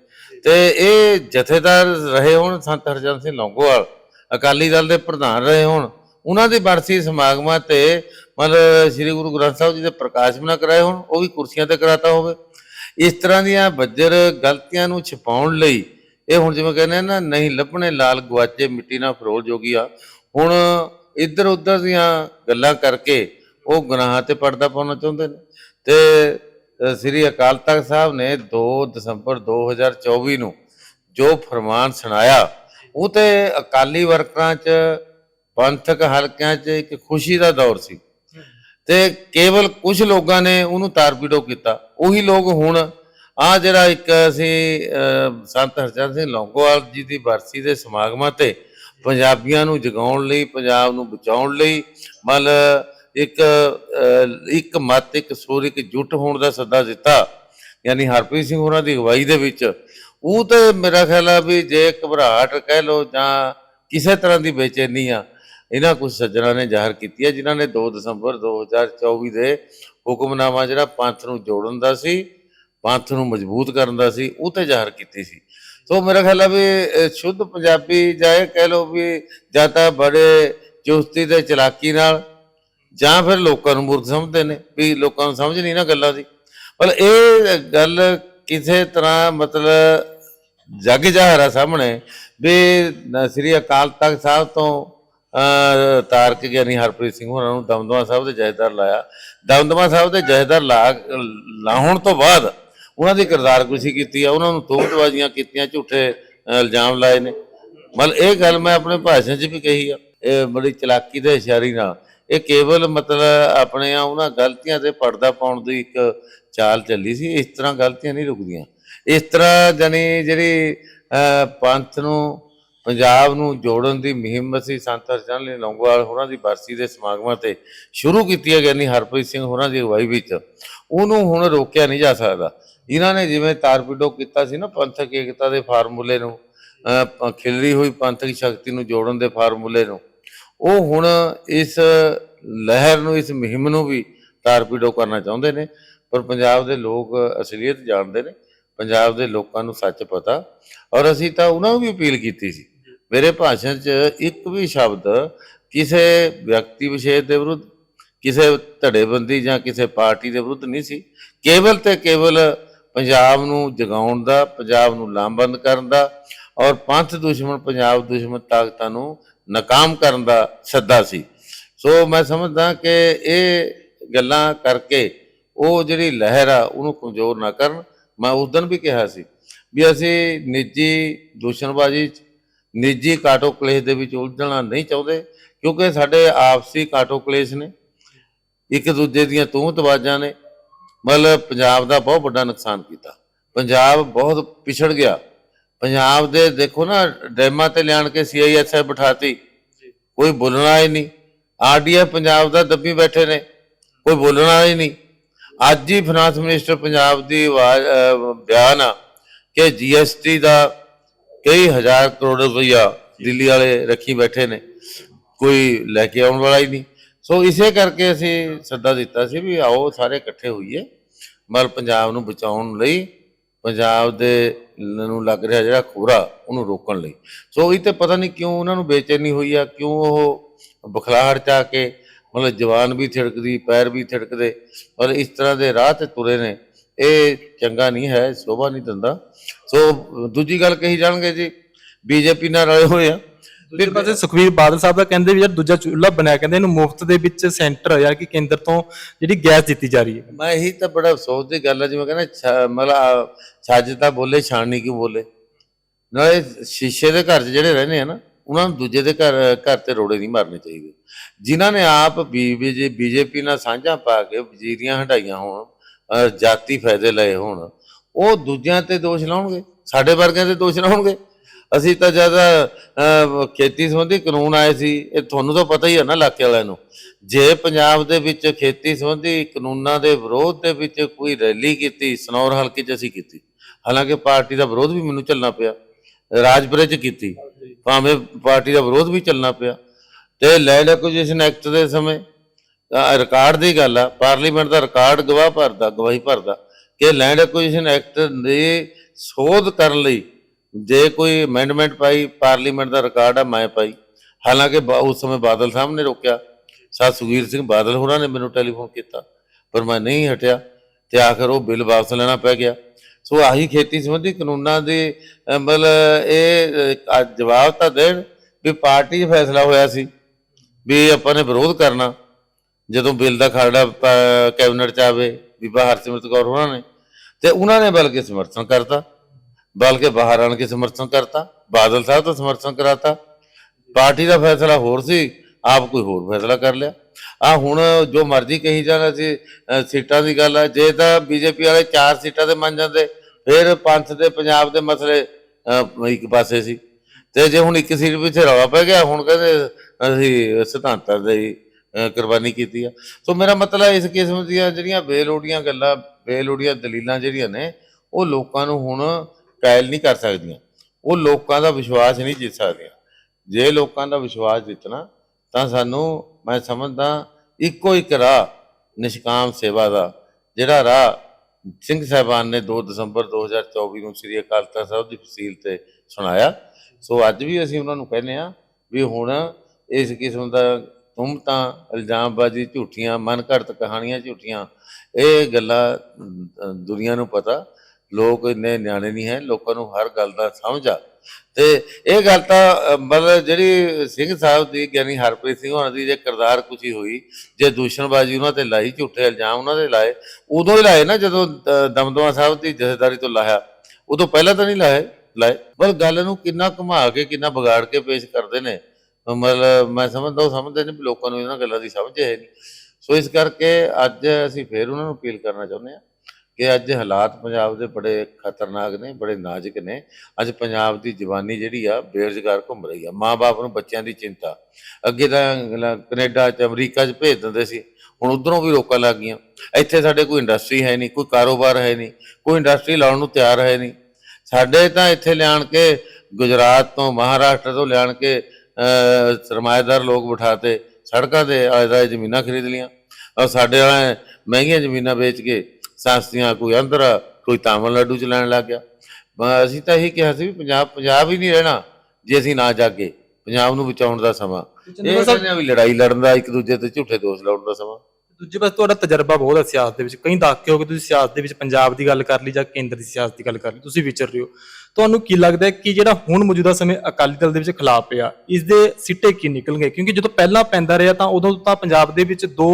ਤੇ ਇਹ ਜਥੇਦਾਰ ਰਹੇ ਹੋਣ ਸੰਤ ਹਰਜਨ ਸਿੰਘ ਲੌਂਗੋਵਾਲ। ਅਕਾਲੀ ਦਲ ਦੇ ਪ੍ਰਧਾਨ ਰਹੇ ਹੋਣ। ਉਹਨਾਂ ਦੀ ਬਰਸੀ ਸਮਾਗਮਾਂ ਤੇ ਮਤਲਬ ਸ੍ਰੀ ਗੁਰੂ ਗ੍ਰੰਥ ਸਾਹਿਬ ਜੀ ਦੇ ਪ੍ਰਕਾਸ਼ ਵੀ ਨਾ ਕਰਾਏ ਹੋਣ, ਉਹ ਵੀ ਕੁਰਸੀਆਂ ਤੇ ਕਰਾਤਾ ਹੋਵੇ। ਇਸ ਤਰ੍ਹਾਂ ਦੀਆਂ ਬੱਜਰ ਗਲਤੀਆਂ ਨੂੰ ਛਪਾਉਣ ਲਈ ਇਹ ਹੁਣ ਜਿਵੇਂ ਕਹਿੰਦੇ ਨਾ, ਨਹੀਂ ਲੱਭਣੇ ਲਾਲ ਗਵਾਚੇ ਮਿੱਟੀ ਨਾਲ ਫਰੋਲ ਜੋਗੀ ਆ। ਹੁਣ ਇੱਧਰ ਉੱਧਰ ਦੀਆਂ ਗੱਲਾਂ ਕਰਕੇ ਉਹ ਗੁਨਾਹਾਂ ਤੇ ਪਰਦਾ ਪਾਉਣਾ ਚਾਹੁੰਦੇ ਨੇ। ਤੇ ਸ੍ਰੀ ਅਕਾਲ ਤਖਤ ਸਾਹਿਬ ਨੇ 2 ਦਸੰਬਰ 2024 ਨੂੰ ਜੋ ਫਰਮਾਨ ਸੁਣਾਇਆ, ਉਹ ਤੇ ਅਕਾਲੀ ਵਰਕਰਾਂ 'ਚ, ਪੰਥਕ ਹਲਕਿਆਂ 'ਚ ਇੱਕ ਖੁਸ਼ੀ ਦਾ ਦੌਰ ਸੀ। ਤੇ ਕੇਵਲ ਕੁਝ ਲੋਕਾਂ ਨੇ ਉਹਨੂੰ ਤਾਰਪੀੜੋ ਕੀਤਾ। ਉਹੀ ਲੋਕ ਹੁਣ ਆ ਜਿਹੜਾ ਇੱਕ ਅਸੀਂ ਸੰਤ ਹਰਚੰਦ ਸਿੰਘ ਲੌਂਗੋਵਾਲ ਜੀ ਦੀ ਬਰਸੀ ਦੇ ਸਮਾਗਮਾਂ ਤੇ ਪੰਜਾਬੀਆਂ ਨੂੰ ਜਗਾਉਣ ਲਈ, ਪੰਜਾਬ ਨੂੰ ਬਚਾਉਣ ਲਈ, ਮਤਲਬ ਇੱਕ ਇੱਕ ਮਤ, ਇੱਕ ਸੁਰ, ਇੱਕ ਜੁੱਟ ਹੋਣ ਦਾ ਸੱਦਾ ਦਿੱਤਾ, ਯਾਨੀ ਹਰਪ੍ਰੀਤ ਸਿੰਘ ਹੋਰਾਂ ਦੀ ਅਗਵਾਈ ਦੇ ਵਿੱਚ। ਉਹ ਤੇ ਮੇਰਾ ਖਿਆਲ ਆ ਵੀ ਜੇ ਘਬਰਾਹਟ ਕਹਿ ਲੋ ਜਾਂ ਕਿਸੇ ਤਰ੍ਹਾਂ ਦੀ ਬੇਚੈਨੀ ਆ ਇਹਨਾਂ ਕੁਝ ਸੱਜਣਾ ਨੇ ਜ਼ਾਹਰ ਕੀਤੀ ਹੈ, ਜਿਨ੍ਹਾਂ ਨੇ 2 ਦਸੰਬਰ 2024 ਦੇ ਹੁਕਮਨਾਮਾ ਜਿਹੜਾ ਪੰਥ ਨੂੰ ਜੋੜਨ ਦਾ ਸੀ, ਪੰਥ ਨੂੰ ਮਜ਼ਬੂਤ ਕਰਨ ਦਾ ਸੀ, ਉਹ ਤੇ ਜ਼ਾਹਰ ਕੀਤੀ ਸੀ। ਸੋ ਮੇਰਾ ਖਿਆਲ ਆ ਵੀ ਸ਼ੁੱਧ ਪੰਜਾਬੀ ਜਾਂ ਇਹ ਕਹਿ ਲੋ ਵੀ ਜਾਂ ਤਾਂ ਬੜੇ ਚੁਸਤੀ ਤੇ ਚਲਾਕੀ ਨਾਲ, ਜਾਂ ਫਿਰ ਲੋਕਾਂ ਨੂੰ ਮੂਰਖ ਸਮਝਦੇ ਨੇ, ਵੀ ਲੋਕਾਂ ਨੂੰ ਸਮਝ ਨਹੀਂ ਨਾ ਗੱਲਾਂ ਦੀ। ਪਰ ਇਹ ਗੱਲ ਕਿਸੇ ਤਰ੍ਹਾਂ ਮਤਲਬ ਜੱਗ ਜ਼ਾਹਰ ਆ ਸਾਹਮਣੇ, ਵੀ ਸ੍ਰੀ ਅਕਾਲ ਤਖਤ ਸਾਹਿਬ ਤੋਂ ਤਾਰਕ ਗਿਆਨੀ ਹਰਪ੍ਰੀਤ ਸਿੰਘ ਹੋਰਾਂ ਨੂੰ ਦਮਦਮਾ ਸਾਹਿਬ ਦੇ ਜਥੇਦਾਰ ਲਾਇਆ। ਦਮਦਮਾ ਸਾਹਿਬ ਦੇ ਜਥੇਦਾਰ ਲਾ ਲਾਉਣ ਤੋਂ ਬਾਅਦ ਉਹਨਾਂ ਦੀ ਕਿਰਦਾਰਕੁਸ਼ੀ ਕੀਤੀ ਆ, ਉਹਨਾਂ ਨੂੰ ਤੋਹਮਤਬਾਜ਼ੀਆਂ ਕੀਤੀਆਂ, ਝੂਠੇ ਇਲਜ਼ਾਮ ਲਾਏ ਨੇ। ਮਤਲਬ ਇਹ ਗੱਲ ਮੈਂ ਆਪਣੇ ਭਾਸ਼ਣ 'ਚ ਵੀ ਕਹੀ ਆ। ਇਹ ਬੜੀ ਚਲਾਕੀ ਦੇ ਇਸ਼ਾਰੇ ਨਾਲ। ਇਹ ਕੇਵਲ ਮਤਲਬ ਆਪਣੇ ਆ ਉਹਨਾਂ ਗਲਤੀਆਂ ਤੇ ਪਰਦਾ ਪਾਉਣ ਦੀ ਇੱਕ ਚਾਲ ਚੱਲੀ ਸੀ, ਇਸ ਤਰ੍ਹਾਂ ਗਲਤੀਆਂ ਨਹੀਂ ਰੁਕਦੀਆਂ। ਇਸ ਤਰ੍ਹਾਂ ਜਾਨੀ ਜਿਹੜੀ ਪੰਥ ਨੂੰ ਪੰਜਾਬ ਨੂੰ ਜੋੜਨ ਦੀ ਮੁਹਿੰਮ ਅਸੀਂ ਸੰਤ ਹਰਚੰਦ ਲਈ ਲੌਂਗੋਵਾਲ ਹੋਰਾਂ ਦੀ ਬਰਸੀ ਦੇ ਸਮਾਗਮਾਂ ਤੇ ਸ਼ੁਰੂ ਕੀਤੀ ਹੈ, ਗਿਆਨੀ ਹਰਪ੍ਰੀਤ ਸਿੰਘ ਹੋਰਾਂ ਦੀ ਅਗਵਾਈ ਵਿੱਚ। ਉਹਨੂੰ ਹੁਣ ਰੋਕਿਆ ਨਹੀਂ ਜਾ ਸਕਦਾ। ਇਹਨਾਂ ਨੇ ਜਿਵੇਂ ਤਾਰਪੀਡੋ ਕੀਤਾ ਸੀ ਨਾ, ਪੰਥਕ ਏਕਤਾ ਦੇ ਫਾਰਮੂਲੇ ਨੂੰ ਖਿਲਰੀ ਹੋਈ ਪੰਥਕ ਸ਼ਕਤੀ ਨੂੰ ਜੋੜਨ ਦੇ ਫਾਰਮੂਲੇ ਨੂੰ, ਉਹ ਹੁਣ ਇਸ ਲਹਿਰ ਨੂੰ, ਇਸ ਮੁਹਿੰਮ ਨੂੰ ਵੀ ਤਾਰਪੀਡੋ ਕਰਨਾ ਚਾਹੁੰਦੇ ਨੇ। ਪਰ ਪੰਜਾਬ ਦੇ ਲੋਕ ਅਸਲੀਅਤ ਜਾਣਦੇ ਨੇ। ਪੰਜਾਬ ਦੇ ਲੋਕਾਂ ਨੂੰ ਸੱਚ ਪਤਾ। ਔਰ ਅਸੀਂ ਤਾਂ ਉਹਨਾਂ ਨੂੰ ਵੀ ਅਪੀਲ ਕੀਤੀ ਸੀ। ਮੇਰੇ ਭਾਸ਼ਣ 'ਚ ਇੱਕ ਵੀ ਸ਼ਬਦ ਕਿਸੇ ਵਿਅਕਤੀ ਵਿਸ਼ੇਸ਼ ਦੇ ਵਿਰੁੱਧ, ਕਿਸੇ ਧੜੇਬੰਦੀ ਜਾਂ ਕਿਸੇ ਪਾਰਟੀ ਦੇ ਵਿਰੁੱਧ ਨਹੀਂ ਸੀ। ਕੇਵਲ ਤੇ ਕੇਵਲ ਪੰਜਾਬ ਨੂੰ ਜਗਾਉਣ ਦਾ, ਪੰਜਾਬ ਨੂੰ ਲਾਮਬੰਦ ਕਰਨ ਦਾ ਔਰ ਪੰਥ ਦੁਸ਼ਮਣ, ਪੰਜਾਬ ਦੁਸ਼ਮਣ ਤਾਕਤਾਂ ਨੂੰ ਨਾਕਾਮ ਕਰਨ ਦਾ ਸੱਦਾ ਸੀ। ਸੋ ਮੈਂ ਸਮਝਦਾ ਕਿ ਇਹ ਗੱਲਾਂ ਕਰਕੇ ਉਹ ਜਿਹੜੀ ਲਹਿਰ ਆ, ਉਹਨੂੰ ਕਮਜ਼ੋਰ ਨਾ ਕਰਨ। ਮੈਂ ਉਸ ਦਿਨ ਵੀ ਕਿਹਾ ਸੀ ਵੀ ਅਸੀਂ ਨਿੱਜੀ ਦੂਸ਼ਣਬਾਜ਼ੀ 'ਚ ਨਿੱਜੀ ਕਾਟੋ ਕਲੇਸ਼ ਦੇ ਵਿੱਚ ਉਲਝਣਾ ਨਹੀਂ ਚਾਹੁੰਦੇ ਕਿਉਂਕਿ ਸਾਡੇ ਆਪਸੀ ਕਾਟੋ ਕਲੇਸ਼ ਨੇ ਇੱਕ ਦੂਜੇ ਦੀਆਂ ਤੂਹਤਵਾਜ਼ਾਂ ਨੇ ਮਤਲਬ ਪੰਜਾਬ ਦਾ ਬਹੁਤ ਵੱਡਾ ਨੁਕਸਾਨ ਕੀਤਾ। ਪੰਜਾਬ ਬਹੁਤ ਪਿਛੜ ਗਿਆ। ਪੰਜਾਬ ਦੇ ਦੇਖੋ ਨਾ ਡੈਮਾਂ ਤੇ ਲਿਆਣ ਕੇ ਸੀਆਈਐਸਐਫ ਬਿਠਾਤੀ ਕੋਈ ਬੋਲਣਾ ਹੀ ਨਹੀਂ। ਆਰਡੀਐਫ ਪੰਜਾਬ ਦਾ ਦੱਬੀ ਬੈਠੇ ਨੇ ਕੋਈ ਬੋਲਣਾ ਹੀ ਨਹੀਂ। ਅੱਜ ਹੀ ਫਾਈਨਾਂਸ ਮਿਨਿਸਟਰ ਪੰਜਾਬ ਦੀ ਆਵਾਜ਼ ਬਿਆਨ ਆ ਕਿ ਜੀਐਸਟੀ ਦਾ ਕਈ ਹਜ਼ਾਰ ਕਰੋੜ ਰੁਪਈਆ ਦਿੱਲੀ ਵਾਲੇ ਰੱਖੀ ਬੈਠੇ ਨੇ। ਕੋਈ ਲੈ ਕੇ ਆਉਣ ਵਾਲਾ ਹੀ ਨਹੀਂ। ਸੋ ਇਸੇ ਕਰਕੇ ਅਸੀਂ ਸੱਦਾ ਦਿੱਤਾ ਸੀ ਵੀ ਆਓ, ਸਾਰੇ ਇਕੱਠੇ ਹੋਈਏ। ਮਤਲਬ ਪੰਜਾਬ ਨੂੰ ਬਚਾਉਣ ਲਈ, ਪੰਜਾਬ ਦੇ ਨੂੰ ਲੱਗ ਰਿਹਾ ਜਿਹੜਾ ਖੋਰਾ, ਉਹਨੂੰ ਰੋਕਣ ਲਈ। ਸੋ ਇਹ ਤੇ ਪਤਾ ਨਹੀਂ ਕਿਉਂ ਉਹਨਾਂ ਨੂੰ ਬੇਚੈਨੀ ਹੋਈ ਆ, ਕਿਉਂ ਉਹ ਬਖਲਾਹਟ ਚ ਕੇ ਮਤਲਬ ਜਵਾਨ ਵੀ ਥਿੜਕਦੀ, ਪੈਰ ਵੀ ਥਿੜਕਦੇ ਔਰ ਇਸ ਤਰ੍ਹਾਂ ਦੇ ਰਾਹ ਤੇ ਤੁਰੇ ਨੇ। ਇਹ ਚੰਗਾ ਨਹੀਂ ਹੈ ਸ਼ੋਭਾ ਨਹੀਂ ਦਿੰਦਾ। ਸੋ ਦੂਜੀ ਗੱਲ ਕਹੀ ਜਾਣਗੇ ਜੀ ਬੀਜੇਪੀ ਨਾਲ ਰਲੇ ਹੋਏ ਆ। ਦੂਜੇ ਪਾਸੇ ਸੁਖਵੀਰ ਬਾਦਲ ਸਾਹਿਬ ਦਾ ਕਹਿੰਦੇ ਵੀ ਯਾਰ ਦੂਜਾ ਚੁੱਲ੍ਹਾ ਬਣਿਆ ਕਹਿੰਦੇ ਇਹਨੂੰ ਮੁਫਤ ਦੇ ਵਿੱਚ ਸੈਂਟਰ ਯਾਰ ਕਿ ਕੇਂਦਰ ਤੋਂ ਜਿਹੜੀ ਗੈਸ ਦਿੱਤੀ ਜਾ ਰਹੀ ਹੈ। ਮੈਂ ਇਹੀ ਤਾਂ ਬੜਾ ਅਫਸੋਸ ਦੀ ਗੱਲ ਹੈ ਜਿਵੇਂ ਕਹਿੰਦਾ ਮਤਲਬ ਛੱਜ ਤਾਂ ਬੋਲੇ ਛਾਣਨੀ ਕਿਉਂ ਬੋਲੇ? ਨਾਲੇ ਸ਼ੀਸ਼ੇ ਦੇ ਘਰ 'ਚ ਜਿਹੜੇ ਰਹਿੰਦੇ ਆ ਨਾ ਉਹਨਾਂ ਨੂੰ ਦੂਜੇ ਦੇ ਘਰ ਘਰ ਤੇ ਰੋੜੇ ਨਹੀਂ ਮਾਰਨੇ ਚਾਹੀਦੇ। ਜਿਨ੍ਹਾਂ ਨੇ ਆਪ ਬੀਜੇ ਬੀਜੇਪੀ ਨਾਲ ਸਾਂਝਾ ਪਾ ਕੇ ਵਜ਼ੀਰੀਆਂ ਹਟਾਈਆਂ ਹੋਣ ਜਾਤੀ ਫਾਇਦੇ ਲਏ ਹੋਣ, ਉਹ ਦੂਜਿਆਂ ਤੇ ਦੋਸ਼ ਲਾਉਣਗੇ, ਸਾਡੇ ਵਰਗਿਆਂ ਤੇ ਦੋਸ਼ ਲਾਉਣਗੇ। ਅਸੀਂ ਤਾਂ ਜ਼ਿਆਦਾ ਖੇਤੀ ਸੰਬੰਧੀ ਕਾਨੂੰਨ ਆਏ ਸੀ, ਇਹ ਤੁਹਾਨੂੰ ਤਾਂ ਪਤਾ ਹੀ ਹੈ ਨਾ ਇਲਾਕੇ ਵਾਲਿਆਂ ਨੂੰ। ਜੇ ਪੰਜਾਬ ਦੇ ਵਿੱਚ ਖੇਤੀ ਸੰਬੰਧੀ ਕਾਨੂੰਨਾਂ ਦੇ ਵਿਰੋਧ ਦੇ ਵਿੱਚ ਕੋਈ ਰੈਲੀ ਕੀਤੀ, ਸਨੌਰ ਹਲਕੇ 'ਚ ਅਸੀਂ ਕੀਤੀ, ਹਾਲਾਂਕਿ ਪਾਰਟੀ ਦਾ ਵਿਰੋਧ ਵੀ ਮੈਨੂੰ ਚੱਲਣਾ ਪਿਆ, ਰਾਜਪੁਰੇ 'ਚ ਕੀਤੀ, ਭਾਵੇਂ ਪਾਰਟੀ ਦਾ ਵਿਰੋਧ ਵੀ ਚੱਲਣਾ ਪਿਆ, ਤੇ ਲੈਂਡ ਐਕੁਜੀਸ਼ਨ ਐਕਟ ਦੇ ਸਮੇਂ। ਰਿਕਾਰਡ ਦੀ ਗੱਲ ਆ ਪਾਰਲੀਮੈਂਟ ਦਾ ਰਿਕਾਰਡ ਗਵਾਹ ਭਰਦਾ, ਗਵਾਹੀ ਭਰਦਾ ਕਿ ਲੈਂਡ ਐਕੁਜੀਸ਼ਨ ਐਕਟ ਦੇ ਸੋਧ ਕਰਨ ਲਈ ਜੇ ਕੋਈ ਅਮੈਂਡਮੈਂਟ ਪਾਈ ਪਾਰਲੀਮੈਂਟ ਦਾ ਰਿਕਾਰਡ ਆ, ਮੈਂ ਪਾਈ। ਹਾਲਾਂਕਿ ਬਾ- ਉਸ ਸਮੇਂ ਬਾਦਲ ਸਾਹਿਬ ਨੇ ਰੋਕਿਆ। ਸਾਧ ਸੁਖਬੀਰ ਸਿੰਘ ਬਾਦਲ ਹੋਰਾਂ ਨੇ ਮੈਨੂੰ ਟੈਲੀਫੋਨ ਕੀਤਾ, ਪਰ ਮੈਂ ਨਹੀਂ ਹਟਿਆ ਤੇ ਆਖਰ ਉਹ ਬਿੱਲ ਵਾਪਸ ਲੈਣਾ ਪੈ ਗਿਆ। ਸੋ ਆਹੀ ਖੇਤੀ ਸੰਬੰਧੀ ਕਾਨੂੰਨਾਂ ਦੇ ਮਤਲਬ ਇਹ ਜਵਾਬ ਤਾਂ ਦੇਣ ਵੀ ਪਾਰਟੀ 'ਚ ਫੈਸਲਾ ਹੋਇਆ ਸੀ ਵੀ ਆਪਾਂ ਨੇ ਵਿਰੋਧ ਕਰਨਾ। ਜਦੋਂ ਬਿੱਲ ਦਾ ਖਰੜਾ ਕੈਬਨਿਟ 'ਚ ਆਵੇ, ਬੀਬਾ ਹਰਸਿਮਰਤ ਕੌਰ ਉਹਨਾਂ ਨੇ, ਤੇ ਉਹਨਾਂ ਨੇ ਬਲਕਿ ਸਮਰਥਨ ਕਰਤਾ, ਬਲਕਿ ਬਾਹਰ ਆਣ ਕੇ ਸਮਰਥਨ ਕਰਤਾ, ਬਾਦਲ ਸਾਹਿਬ ਤੋਂ ਸਮਰਥਨ ਕਰਾਤਾ, ਪਾਰਟੀ ਦਾ ਫੈਸਲਾ ਹੋਰ ਸੀ, ਆਪ ਕੋਈ ਹੋਰ ਫੈਸਲਾ ਕਰ ਲਿਆ। ਆ ਹੁਣ ਜੋ ਮਰਜ਼ੀ ਕਹੀ ਜਾਣਾ ਸੀ ਸੀਟਾਂ ਦੀ ਗੱਲ ਹੈ ਜੇ ਤਾਂ ਬੀਜੇਪੀ ਵਾਲੇ ਚਾਰ ਸੀਟਾਂ ਤੇ ਮੰਨ ਜਾਂਦੇ, ਫਿਰ ਪੰਥ ਦੇ, ਪੰਜਾਬ ਦੇ ਮਸਲੇ ਇੱਕ ਪਾਸੇ ਸੀ। ਤੇ ਜੇ ਹੁਣ ਇੱਕ ਸੀਟ ਪਿੱਛੇ ਰੌਲਾ ਪੈ ਗਿਆ, ਹੁਣ ਕਹਿੰਦੇ ਅਸੀਂ ਸਿਧਾਂਤਾਂ ਦੇ ਕੁਰਬਾਨੀ ਕੀਤੀ ਆ। ਸੋ ਮੇਰਾ ਮਤਲਬ ਇਸ ਕਿਸਮ ਦੀਆਂ ਜਿਹੜੀਆਂ ਬੇਲੋੜੀਆਂ ਗੱਲਾਂ, ਬੇਲੋੜੀਆਂ ਦਲੀਲਾਂ ਜਿਹੜੀਆਂ ਨੇ, ਉਹ ਲੋਕਾਂ ਨੂੰ ਹੁਣ ਕਾਇਲ ਨਹੀਂ ਕਰ ਸਕਦੀਆਂ। ਉਹ ਲੋਕਾਂ ਦਾ ਵਿਸ਼ਵਾਸ ਨਹੀਂ ਜਿੱਤ ਸਕਦੀਆਂ। ਜੇ ਲੋਕਾਂ ਦਾ ਵਿਸ਼ਵਾਸ ਜਿੱਤਣਾ, ਤਾਂ ਸਾਨੂੰ, ਮੈਂ ਸਮਝਦਾ, ਇੱਕੋ ਇੱਕ ਰਾਹ, ਨਿਸ਼ਕਾਮ ਸੇਵਾ ਦਾ, ਜਿਹੜਾ ਰਾਹ ਸਿੰਘ ਸਾਹਿਬਾਨ ਨੇ 2 ਦਸੰਬਰ 2024 ਨੂੰ ਸ੍ਰੀ ਅਕਾਲ ਤਖਤ ਸਾਹਿਬ ਦੀ ਫਸੀਲ ਤੇ ਸੁਣਾਇਆ। ਸੋ ਅੱਜ ਵੀ ਅਸੀਂ ਉਹਨਾਂ ਨੂੰ ਕਹਿੰਦੇ ਆ ਵੀ ਹੁਣ ਇਸ ਕਿਸਮ ਦਾ ਤੁਮ ਇਲਜ਼ਾਮਬਾਜ਼ੀ ਝੂਠੀਆਂ, ਮਨ ਘੜਤ ਕਹਾਣੀਆਂ ਝੂਠੀਆਂ। ਇਹ ਗੱਲਾਂ ਦੁਨੀਆ ਨੂੰ ਪਤਾ। ਲੋਕ ਇੰਨੇ ਨਿਆਣੇ ਨਹੀਂ ਹੈ, ਲੋਕਾਂ ਨੂੰ ਹਰ ਗੱਲ ਦਾ ਸਮਝ ਆ। ਤੇ ਇਹ ਗੱਲ ਤਾਂ ਮਤਲਬ ਜਿਹੜੀ ਸਿੰਘ ਸਾਹਿਬ ਦੀ ਗਿਆਨੀ ਹਰਪ੍ਰੀਤ ਸਿੰਘ ਹੋਣਾ ਦੀ ਜੇ ਕਿਰਦਾਰ ਕੁਚੀ ਹੋਈ, ਜੇ ਦੂਸ਼ਣਬਾਜ਼ੀ ਉਹਨਾਂ ਤੇ ਲਾਈ, ਝੂਠੇ ਇਲਜ਼ਾਮ ਉਹਨਾਂ ਦੇ ਲਾਏ, ਉਦੋਂ ਹੀ ਲਾਏ ਨਾ ਜਦੋਂ ਦਮਦਮਾ ਸਾਹਿਬ ਦੀ ਜਥੇਦਾਰੀ ਤੋਂ ਲਾਇਆ। ਉਦੋਂ ਪਹਿਲਾਂ ਤਾਂ ਨਹੀਂ ਲਾਏ ਲਾਏ। ਪਰ ਗੱਲ ਨੂੰ ਕਿੰਨਾ ਘੁਮਾ ਕੇ, ਕਿੰਨਾ ਵਿਗਾੜ ਕੇ ਪੇਸ਼ ਕਰਦੇ ਨੇ। ਮਤਲਬ ਮੈਂ ਸਮਝਦਾ, ਉਹ ਸਮਝਦੇ ਨੇ ਵੀ ਲੋਕਾਂ ਨੂੰ ਇਹਨਾਂ ਗੱਲਾਂ ਦੀ ਸਮਝ ਹੈ ਨਹੀਂ। ਸੋ ਇਸ ਕਰਕੇ ਅੱਜ ਅਸੀਂ ਫੇਰ ਉਹਨਾਂ ਨੂੰ ਅਪੀਲ ਕਰਨਾ ਚਾਹੁੰਦੇ ਹਾਂ ਕਿ ਅੱਜ ਹਾਲਾਤ ਪੰਜਾਬ ਦੇ ਬੜੇ ਖਤਰਨਾਕ ਨੇ, ਬੜੇ ਨਾਜ਼ੁਕ ਨੇ। ਅੱਜ ਪੰਜਾਬ ਦੀ ਜਵਾਨੀ ਜਿਹੜੀ ਆ, ਬੇਰੁਜ਼ਗਾਰ ਘੁੰਮ ਰਹੀ ਆ। ਮਾਪੇ ਨੂੰ ਬੱਚਿਆਂ ਦੀ ਚਿੰਤਾ। ਅੱਗੇ ਤਾਂ ਅਗਲਾ ਕੈਨੇਡਾ ਚ, ਅਮਰੀਕਾ ਚ ਭੇਜ ਦਿੰਦੇ ਸੀ। ਹੁਣ ਉਧਰੋਂ ਵੀ ਰੋਕਾਂ ਲੱਗ ਗਈਆਂ। ਇੱਥੇ ਸਾਡੇ ਕੋਈ ਇੰਡਸਟਰੀ ਹੈ ਨਹੀਂ, ਕੋਈ ਕਾਰੋਬਾਰ ਹੈ ਨਹੀਂ, ਕੋਈ ਇੰਡਸਟਰੀ ਲਾਉਣ ਨੂੰ ਤਿਆਰ ਹੈ ਨਹੀਂ। ਸਾਡੇ ਤਾਂ ਇੱਥੇ ਲਿਆਣ ਕੇ, ਗੁਜਰਾਤ ਤੋਂ ਮਹਾਰਾਸ਼ਟਰ ਤੋਂ ਲਿਆਣ ਕੇ ਅਹ, ਸਰਮਾਏਦਾਰ ਲੋਕ ਬਿਠਾਤੇ ਸੜਕਾਂ ਤੇ ਆਇਦਾ ਜ਼ਮੀਨਾਂ ਖਰੀਦ ਲੀਆਂ। ਔਰ ਸਾਡੇ ਵਾਲੇ ਮਹਿੰਗੀਆਂ ਜ਼ਮੀਨਾਂ ਵੇਚ ਕੇ ਸਸਤੀਆਂ ਕੋਈ ਆਂਧਰਾ ਕੋਈ ਤਾਮਿਲਨਾਡੂ ਚ ਲੈਣ ਲੱਗ ਗਿਆ। ਅਸੀਂ ਤਾਂ ਇਹੀ ਕਿਹਾ ਸੀ ਵੀ ਪੰਜਾਬ ਪੰਜਾਬ ਹੀ ਨਹੀਂ ਰਹਿਣਾ ਜੇ ਅਸੀਂ ਨਾ ਜਾਗੇ। ਪੰਜਾਬ ਨੂੰ ਬਚਾਉਣ ਦਾ ਸਮਾਂ। ਇਹ ਵੀ ਲੜਾਈ ਲੜਨ ਦਾ ਇੱਕ ਦੂਜੇ ਤੇ ਝੂਠੇ ਦੋਸ਼ ਲਾਉਣ ਦਾ ਸਮਾਂ। ਦੂਜੇ ਪਾਸੇ ਤੁਹਾਡਾ ਤਜਰਬਾ ਬਹੁਤ ਹੈ ਸਿਆਸਤ ਦੇ ਵਿੱਚ। ਕਈ ਦਹਾਕੇ ਹੋ ਗਏ, ਤੁਸੀਂ ਸਿਆਸਤ ਦੇ ਵਿੱਚ ਪੰਜਾਬ ਦੀ ਗੱਲ ਕਰ ਲਈ ਜਾਂ ਕੇਂਦਰ ਦੀ ਸਿਆਸਤ ਦੀ ਗੱਲ ਕਰ ਲਈ, ਤੁਸੀਂ ਵਿਚਰ ਰਹੇ ਹੋ। ਤੁਹਾਨੂੰ ਕੀ ਲੱਗਦਾ ਹੈ ਕਿ ਜਿਹੜਾ ਹੁਣ ਮੌਜੂਦਾ ਸਮੇਂ ਅਕਾਲੀ ਦਲ ਦੇ ਵਿੱਚ ਖਿਲਾਫ ਪਿਆ ਇਸ ਦੇ ਸਿੱਟੇ ਕੀ ਨਿਕਲਣਗੇ? ਕਿਉਂਕਿ ਜਦੋਂ ਪਹਿਲਾਂ ਪੈਂਦਾ ਰਿਹਾ ਤਾਂ ਉਦੋਂ ਤਾਂ ਪੰਜਾਬ ਦੇ ਵਿੱਚ ਦੋ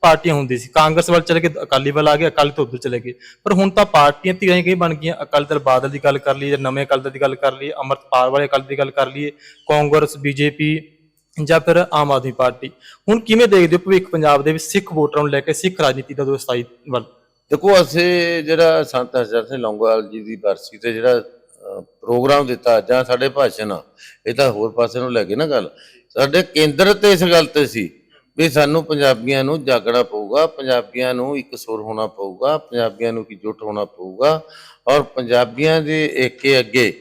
ਪਾਰਟੀਆਂ ਹੁੰਦੀ ਸੀ। ਕਾਂਗਰਸ ਵੱਲ ਚਲੇ ਗਏ, ਅਕਾਲੀ ਵੱਲ ਆ ਗਏ, ਅਕਾਲੀ ਤੋਂ ਉੱਧਰ ਚਲੇ ਗਏ। ਪਰ ਹੁਣ ਤਾਂ ਪਾਰਟੀਆਂ ਧੀਰਾਂ ਕਈ ਬਣ ਗਈਆਂ। ਅਕਾਲੀ ਦਲ ਬਾਦਲ ਦੀ ਗੱਲ ਕਰ ਲਈਏ ਜਾਂ ਨਵੇਂ ਅਕਾਲੀ ਦਲ ਦੀ ਗੱਲ ਕਰ ਲਈਏ, ਅਮਰਤਪਾਲ ਵਾਲੇ ਅਕਾਲੀ ਦੀ ਗੱਲ ਕਰ ਲਈਏ, ਕਾਂਗਰਸ, ਬੀਜੇਪੀ ਜਾਂ ਫਿਰ ਆਮ ਆਦਮੀ ਪਾਰਟੀ। ਹੁਣ ਕਿਵੇਂ ਦੇਖਦੇ ਹੋ ਭਵਿੱਖ ਪੰਜਾਬ ਦੇ ਵਿੱਚ ਸਿੱਖ ਵੋਟਰਾਂ ਨੂੰ ਲੈ ਕੇ, ਸਿੱਖ ਰਾਜਨੀਤੀ ਦਾ ਦੋਸਤਾਈ ਵੱਲ? ਦੇਖੋ, ਅਸੀਂ ਜਿਹੜਾ ਸੰਤ ਹਰਜਨ ਸਿੰਘ ਲੌਂਗੋਵਾਲ ਜੀ ਦੀ ਬਰਸੀ ਤੇ ਜਿਹੜਾ ਪ੍ਰੋਗਰਾਮ ਦਿੱਤਾ, ਜਾਂ ਸਾਡੇ ਭਾਸ਼ਣ ਆ, ਇਹ ਤਾਂ ਹੋਰ ਪਾਸੇ ਨੂੰ ਲੈ ਕੇ ਨਾ ਗੱਲ। ਸਾਡੇ ਕੇਂਦਰ ਤੇ ਇਸ ਗੱਲ ਤੇ ਸੀ ਵੀ ਸਾਨੂੰ ਪੰਜਾਬੀਆਂ ਨੂੰ ਜਾਗਣਾ ਪਊਗਾ, ਪੰਜਾਬੀਆਂ ਨੂੰ ਇੱਕ ਸੁਰ ਹੋਣਾ ਪਊਗਾ, ਪੰਜਾਬੀਆਂ ਨੂੰ ਇਕਜੁੱਟ ਹੋਣਾ ਪਊਗਾ, ਔਰ ਪੰਜਾਬੀਆਂ ਦੇ ਏਕੇ ਅੱਗੇ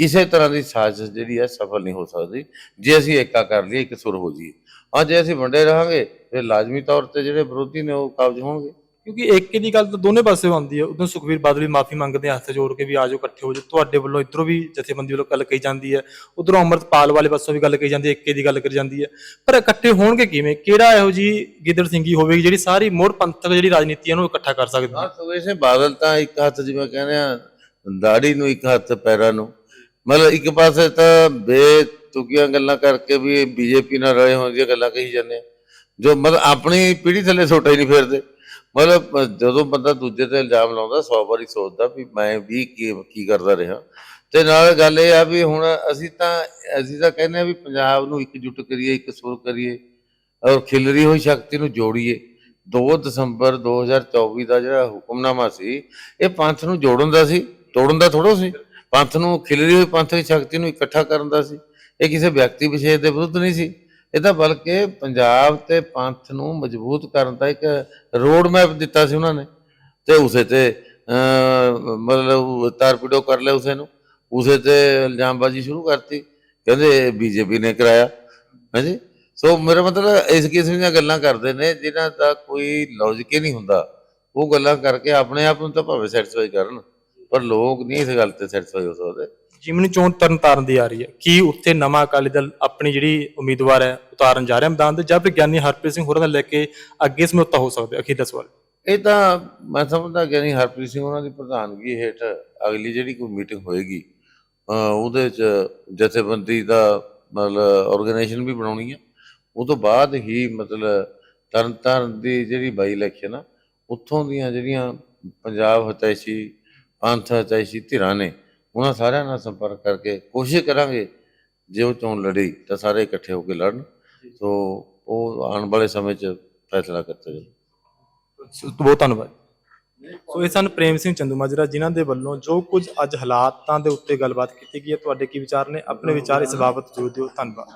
ਕਿਸੇ ਤਰ੍ਹਾਂ ਦੀ ਸਾਜ਼ਿਸ਼ ਜਿਹੜੀ ਹੈ ਸਫਲ ਨਹੀਂ ਹੋ ਸਕਦੀ। ਜੇ ਅਸੀਂ ਏਕਾ ਕਰ ਲਈਏ ਇੱਕ ਸੁਰ ਹੋ ਜਾਈਏ। ਹਾਂ ਜੇ ਅਸੀਂ ਵੰਡੇ ਰਹਾਂਗੇ ਫਿਰ ਲਾਜ਼ਮੀ ਤੌਰ ਤੇ ਜਿਹੜੇ ਵਿਰੋਧੀ ਨੇ ਉਹ ਕਾਬਜ ਹੋਣਗੇ। ਕਿਉਂਕਿ ਏਕੇ ਦੀ ਗੱਲ ਤਾਂ ਦੋਨੇ ਪਾਸੇ ਆਉਂਦੀ ਹੈ। ਉਦੋਂ ਸੁਖਵੀਰ ਬਾਦਲ ਵੀ ਮਾਫੀ ਮੰਗਦੇ ਹੱਥ ਜੋੜ ਕੇ ਵੀ ਆਜੋ ਇਕੱਠੇ ਹੋ ਜਾਓ। ਤੁਹਾਡੇ ਵੱਲੋਂ ਇਧਰੋਂ ਵੀ ਜਥੇਬੰਦੀ ਵੱਲੋਂ ਗੱਲ ਕਹੀ ਜਾਂਦੀ ਹੈ। ਉਧਰੋਂ ਅਮਰਤਪਾਲ ਵਾਲੇ ਪਾਸੋਂ ਵੀ ਗੱਲ ਕਹੀ ਜਾਂਦੀ ਹੈ। ਏਕੇ ਦੀ ਗੱਲ ਕਰੀ ਜਾਂਦੀ ਹੈ। ਪਰ ਇਕੱਠੇ ਹੋਣਗੇ ਕਿਵੇਂ? ਕਿਹੜਾ ਇਹੋ ਜੀ ਗਿੱਦੜ ਸਿੰਘੀ ਹੋਵੇਗੀ ਜਿਹੜੀ ਸਾਰੀ ਮੋੜ ਪੰਥਕ ਜਿਹੜੀ ਰਾਜਨੀਤੀ ਹੈ ਉਹਨੂੰ ਇਕੱਠਾ ਕਰ ਸਕਦੀ ਹੈ? ਸਿੰਘ ਬਾਦਲ ਤਾਂ ਇੱਕ ਹੱਥ ਜਿਵੇਂ ਕਹਿੰਦੇ ਆ ਦਾੜੀ ਨੂੰ ਇੱਕ ਹੱਥ ਪੈਰਾਂ ਨੂੰ। ਮਤਲਬ ਇੱਕ ਪਾਸੇ ਤਾਂ ਬੇਤੁਕੀਆਂ ਗੱਲਾਂ ਕਰਕੇ ਵੀ ਬੀਜੇਪੀ ਨਾਲ ਰਲੇ ਹੋਣ ਦੀਆਂ ਗੱਲਾਂ ਕਹੀ ਜਾਂਦੇ ਜੋ ਮਤਲਬ ਆਪਣੀ ਪੀੜ੍ਹੀ ਥੱਲੇ ਸੋਟਾ ਹੀ ਨਹੀਂ ਫੇਰਦੇ। ਮਤਲਬ ਜਦੋਂ ਬੰਦਾ ਦੂਜੇ ਤੇ ਇਲਜ਼ਾਮ ਲਾਉਂਦਾ 100 ਵਾਰੀ ਸੋਚਦਾ ਵੀ ਮੈਂ ਵੀ ਕੀ ਕੀ ਕਰਦਾ ਰਿਹਾ। ਤੇ ਨਾਲ ਗੱਲ ਇਹ ਆ ਵੀ ਹੁਣ ਅਸੀਂ ਤਾਂ ਅਸੀਂ ਤਾਂ ਕਹਿੰਦੇ ਆ ਵੀ ਪੰਜਾਬ ਨੂੰ ਇਕਜੁੱਟ ਕਰੀਏ, ਇੱਕ ਸੁਰ ਕਰੀਏ ਔਰ ਖਿਲਰੀ ਹੋਈ ਸ਼ਕਤੀ ਨੂੰ ਜੋੜੀਏ। 2 ਦਸੰਬਰ 2024 ਦਾ ਜਿਹੜਾ ਹੁਕਮਨਾਮਾ ਸੀ, ਇਹ ਪੰਥ ਨੂੰ ਜੋੜਨ ਦਾ ਸੀ, ਤੋੜਨ ਦਾ ਥੋੜੋ ਸੀ। ਪੰਥ ਨੂੰ ਖਿਲਰੀ ਹੋਈ ਪੰਥ ਦੀ ਸ਼ਕਤੀ ਨੂੰ ਇਕੱਠਾ ਕਰਨ ਦਾ ਸੀ। ਇਹ ਕਿਸੇ ਵਿਅਕਤੀ ਵਿਸ਼ੇਸ਼ ਦੇ ਵਿਰੁੱਧ ਨਹੀਂ ਸੀ। ਇਹ ਤਾਂ ਬਲਕਿ ਪੰਜਾਬ ਤੇ ਪੰਥ ਨੂੰ ਮਜ਼ਬੂਤ ਕਰਨ ਦਾ ਇੱਕ ਰੋਡ ਮੈਪ ਦਿੱਤਾ ਸੀ ਉਹਨਾਂ ਨੇ। ਤੇ ਉਸੇ ਤੇ ਅਹ, ਮਤਲਬ ਤਾਰਪੀਡੋ ਕਰ ਲਿਆ ਉਸੇ ਨੂੰ। ਉਸੇ ਤੇ ਇਲਜ਼ਾਮਬਾਜ਼ੀ ਸ਼ੁਰੂ ਕਰਤੀ। ਕਹਿੰਦੇ ਬੀਜੇਪੀ ਨੇ ਕਰਾਇਆ। ਹਾਂਜੀ? ਸੋ ਮੇਰਾ ਮਤਲਬ ਇਸ ਕਿਸਮ ਦੀਆਂ ਗੱਲਾਂ ਕਰਦੇ ਨੇ ਜਿਨ੍ਹਾਂ ਦਾ ਕੋਈ ਲੌਜੀਕ ਹੀ ਨਹੀਂ ਹੁੰਦਾ। ਉਹ ਗੱਲਾਂ ਕਰਕੇ ਆਪਣੇ ਆਪ ਨੂੰ ਤਾਂ ਭਾਵੇਂ ਸੈਟੀਸਫਾਈ ਕਰਨ। ਪਰ ਲੋਕ ਨਹੀਂ ਇਸ ਗੱਲ ਤੇ ਸੈਟੀਸਫਾਈ ਹੋ ਸਕਦੇ ਜਿਮਨੀ ਚੋਣ ਤਰਨ ਤਾਰਨ ਦੀ ਆ ਰਹੀ ਹੈ ਕੀ ਉੱਥੇ ਨਵਾਂ ਅਕਾਲੀ ਦਲ ਆਪਣੀ ਜਿਹੜੀ ਉਮੀਦਵਾਰ ਹੈ ਉਤਾਰਨ ਜਾ ਰਿਹਾ ਮੈਦਾਨ ਤੇ ਜਾਂ ਫਿਰ ਗਿਆਨੀ ਹਰਪ੍ਰੀਤ ਸਿੰਘ ਹੋਰਾਂ ਦਾ ਲੈ ਕੇ ਅੱਗੇ ਸਮਝੌਤਾ ਹੋ ਸਕਦਾ? ਅਖੀਰਲਾ ਸਵਾਲ ਇਹ ਤਾਂ ਮੈਂ ਸਮਝਦਾ ਨਹੀਂ ਹਰਪ੍ਰੀਤ ਸਿੰਘ ਉਹਨਾਂ ਦੀ ਪ੍ਰਧਾਨਗੀ ਹੇਠ ਅਗਲੀ ਜਿਹੜੀ ਕੋਈ ਮੀਟਿੰਗ ਹੋਏਗੀ ਉਹਦੇ ਚ ਜਥੇਬੰਦੀ ਦਾ ਮਤਲਬ ਆਰਗੇਨਾਈਜੇਸ਼ਨ ਵੀ ਬਣਾਉਣੀ ਹੈ ਉਹ ਤੋਂ ਬਾਅਦ ਹੀ ਮਤਲਬ ਤਰਨਤਾਰਨ ਦੀ ਜਿਹੜੀ ਬਾਈ ਇਲੈਕਸ਼ਨ ਆ ਉੱਥੋਂ ਦੀਆਂ ਜਿਹੜੀਆਂ ਪੰਜਾਬ ਹਤੈਸ਼ੀ ਪੰਥ ਹਤੈਸ਼ੀ ਧਿਰਾਂ ਨੇ ਉਹਨਾਂ ਸਾਰਿਆਂ ਨਾਲ ਸੰਪਰਕ ਕਰਕੇ ਕੋਸ਼ਿਸ਼ ਕਰਾਂਗੇ ਜੇ ਉਹ ਚੋਣ ਲੜੀ ਤਾਂ ਸਾਰੇ ਇਕੱਠੇ ਹੋ ਕੇ ਲੜਨ। ਸੋ ਉਹ ਆਉਣ ਵਾਲੇ ਸਮੇਂ 'ਚ ਫੈਸਲਾ ਕਰਤਾ ਜਾਵੇ ਸੋ ਬਹੁਤ ਧੰਨਵਾਦ। ਸੋ ਇਹ ਸਨ ਪ੍ਰੇਮ ਸਿੰਘ ਚੰਦੂ ਮਾਜਰਾ ਜਿਨ੍ਹਾਂ ਦੇ ਵੱਲੋਂ ਜੋ ਕੁਝ ਅੱਜ ਹਾਲਾਤਾਂ ਦੇ ਉੱਤੇ ਗੱਲਬਾਤ ਕੀਤੀ ਗਈ ਹੈ। ਤੁਹਾਡੇ ਕੀ ਵਿਚਾਰ ਨੇ? ਆਪਣੇ ਵਿਚਾਰ ਇਸ ਬਾਬਤ ਜ਼ਰੂਰ ਦਿਓ। ਧੰਨਵਾਦ।